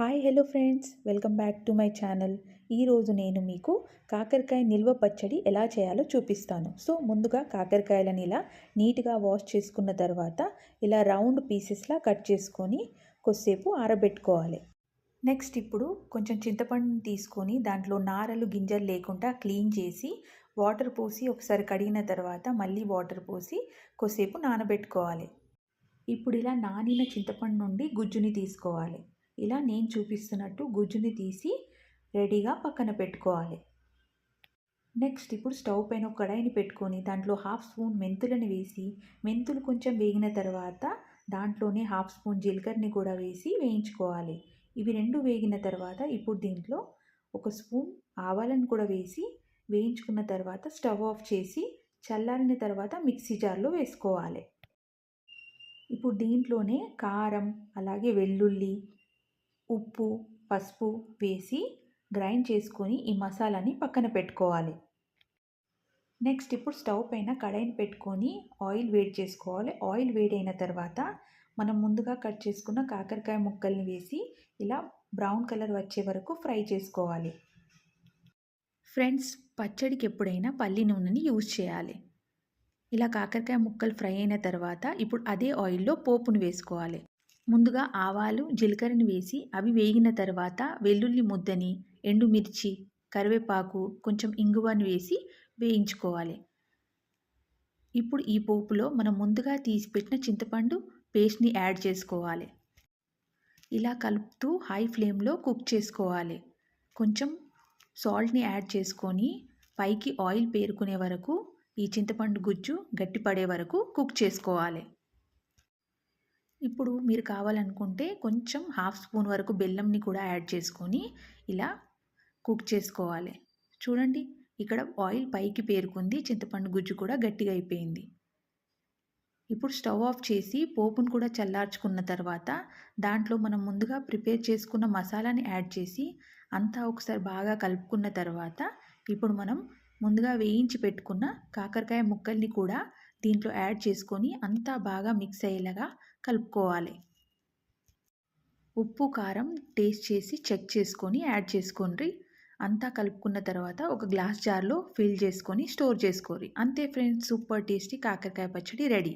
Hi hello friends. Welcome back to my channel. ఈరోజు నేను మీకు కాకరకాయ నిల్వ పచ్చడి ఎలా చేయాలో చూపిస్తాను. సో ముందుగా కాకరకాయలను ఇలా నీట్గా వాష్ చేసుకున్న తర్వాత ఇలా రౌండ్ పీసెస్లా కట్ చేసుకొని కొద్దిసేపు ఆరబెట్టుకోవాలి. నెక్స్ట్ ఇప్పుడు కొంచెం చింతపండుని తీసుకొని దాంట్లో నారలు గింజలు లేకుండా క్లీన్ చేసి వాటర్ పోసి ఒకసారి కడిగిన తర్వాత మళ్ళీ వాటర్ పోసి కొద్దిసేపు నానబెట్టుకోవాలి. ఇప్పుడు ఇలా నానిన చింతపండు నుండి గుజ్జుని తీసుకోవాలి. ఇలా నేను చూపిస్తున్నట్టు గుజ్జుని తీసి రెడీగా పక్కన పెట్టుకోవాలి. నెక్స్ట్ ఇప్పుడు స్టవ్ పైన ఒక కడాయిని పెట్టుకొని దాంట్లో హాఫ్ స్పూన్ మెంతులను వేసి మెంతులు కొంచెం వేగిన తర్వాత దాంట్లోనే హాఫ్ స్పూన్ జీలకర్రని కూడా వేసి వేయించుకోవాలి. ఇవి రెండు వేగిన తర్వాత ఇప్పుడు దీంట్లో ఒక స్పూన్ ఆవాలను కూడా వేసి వేయించుకున్న తర్వాత స్టవ్ ఆఫ్ చేసి చల్లారిన తర్వాత మిక్సీ జార్లో వేసుకోవాలి. ఇప్పుడు దీంట్లోనే కారం అలాగే వెల్లుల్లి ఉప్పు పసుపు వేసి గ్రైండ్ చేసుకొని ఈ మసాలాని పక్కన పెట్టుకోవాలి. నెక్స్ట్ ఇప్పుడు స్టవ్ పైన కడాయిని పెట్టుకొని ఆయిల్ వేడి చేసుకోవాలి. ఆయిల్ వేడైన తర్వాత మనం ముందుగా కట్ చేసుకున్న కాకరకాయ ముక్కల్ని వేసి ఇలా బ్రౌన్ కలర్ వచ్చే వరకు ఫ్రై చేసుకోవాలి. ఫ్రెండ్స్ పచ్చడికి ఎప్పుడైనా పల్లి నూనెని యూజ్ చేయాలి. ఇలా కాకరకాయ ముక్కలు ఫ్రై అయిన తర్వాత ఇప్పుడు అదే ఆయిల్లో పోపును వేసుకోవాలి. ముందుగా ఆవాలు జీలకర్రని వేసి అవి వేగిన తర్వాత వెల్లుల్లి ముద్దని ఎండుమిర్చి కరివేపాకు కొంచెం ఇంగువని వేసి వేయించుకోవాలి. ఇప్పుడు ఈ పోపులో మనం ముందుగా తీసిపెట్టిన చింతపండు పేస్ట్ని యాడ్ చేసుకోవాలి. ఇలా కలుపుతూ హై ఫ్లేమ్లో కుక్ చేసుకోవాలి. కొంచెం సాల్ట్ని యాడ్ చేసుకొని పైకి ఆయిల్ పేరుకునే వరకు ఈ చింతపండు గుజ్జు గట్టిపడే వరకు కుక్ చేసుకోవాలి. ఇప్పుడు మీరు కావాలనుకుంటే కొంచెం హాఫ్ స్పూన్ వరకు బెల్లంని కూడా యాడ్ చేసుకొని ఇలా కుక్ చేసుకోవాలి. చూడండి ఇక్కడ ఆయిల్ పైకి పేరుకుంది చింతపండు గుజ్జు కూడా గట్టిగా అయిపోయింది. ఇప్పుడు స్టవ్ ఆఫ్ చేసి పోపును కూడా చల్లార్చుకున్న తర్వాత దాంట్లో మనం ముందుగా ప్రిపేర్ చేసుకున్న మసాలాని యాడ్ చేసి అంతా ఒకసారి బాగా కలుపుకున్న తర్వాత ఇప్పుడు మనం ముందుగా వేయించి పెట్టుకున్న కాకరకాయ ముక్కల్ని కూడా దీంట్లో యాడ్ చేసుకొని అంతా బాగా మిక్స్ అయ్యేలాగా కలుపుకోవాలి. ఉప్పు కారం టేస్ట్ చేసి చెక్ చేసుకొని యాడ్ చేసుకోండి. అంతా కలుపుకున్న తర్వాత ఒక గ్లాస్ జార్లో ఫిల్ చేసుకొని స్టోర్ చేసుకోరి అంతే ఫ్రెండ్స్ సూపర్ టేస్టీ కాకరకాయ పచ్చడి రెడీ